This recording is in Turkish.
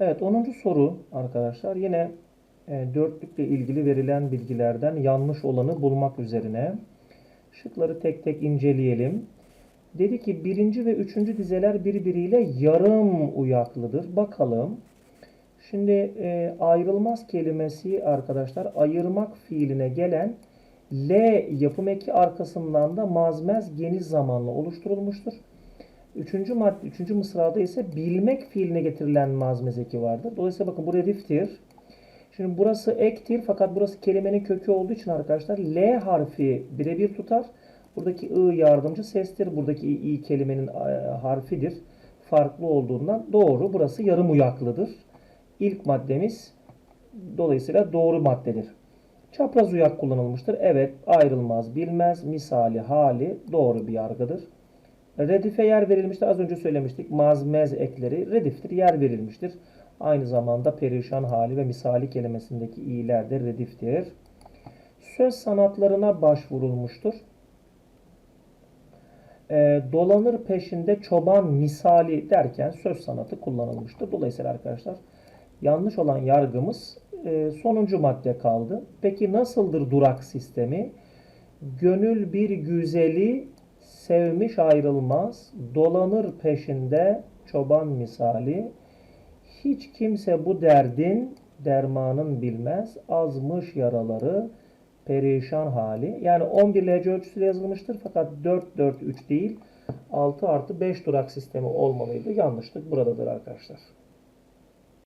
Evet 10. soru arkadaşlar yine e, dörtlükle ilgili verilen bilgilerden yanlış olanı bulmak üzerine şıkları tek tek inceleyelim. Dedi ki birinci ve üçüncü dizeler birbiriyle yarım uyaklıdır. Bakalım. Şimdi e, ayrılmaz kelimesi arkadaşlar ayırmak fiiline gelen L yapım eki arkasından da mazmez geniş zamanla oluşturulmuştur. Üçüncü madde, üçüncü mısrada ise bilmek fiiline getirilen mazmez eki vardır. Dolayısıyla bakın bu rediftir. Şimdi burası ektir fakat burası kelimenin kökü olduğu için arkadaşlar L harfi birebir tutar. Buradaki I yardımcı sestir. Buradaki I, I kelimenin e, harfidir. Farklı olduğundan doğru. Burası yarım uyaklıdır. İlk maddemiz dolayısıyla doğru maddedir. Çapraz uyak kullanılmıştır. Evet ayrılmaz bilmez misali hali doğru bir yargıdır. Redife yer verilmiştir. Az önce söylemiştik. Mazmez ekleri rediftir. Yer verilmiştir. Aynı zamanda perişan hali ve misali kelimesindeki iyiler de rediftir. Söz sanatlarına başvurulmuştur. E, dolanır peşinde çoban misali derken söz sanatı kullanılmıştır. Dolayısıyla arkadaşlar yanlış olan yargımız e, sonuncu madde kaldı. Peki nasıldır durak sistemi? Gönül bir güzeli sevmiş ayrılmaz, dolanır peşinde çoban misali. Hiç kimse bu derdin dermanın bilmez, azmış yaraları, perişan hali. Yani 11 LC ölçüsüyle yazılmıştır fakat 4 4 3 değil 6 artı 5 durak sistemi olmalıydı. Yanlışlık buradadır arkadaşlar.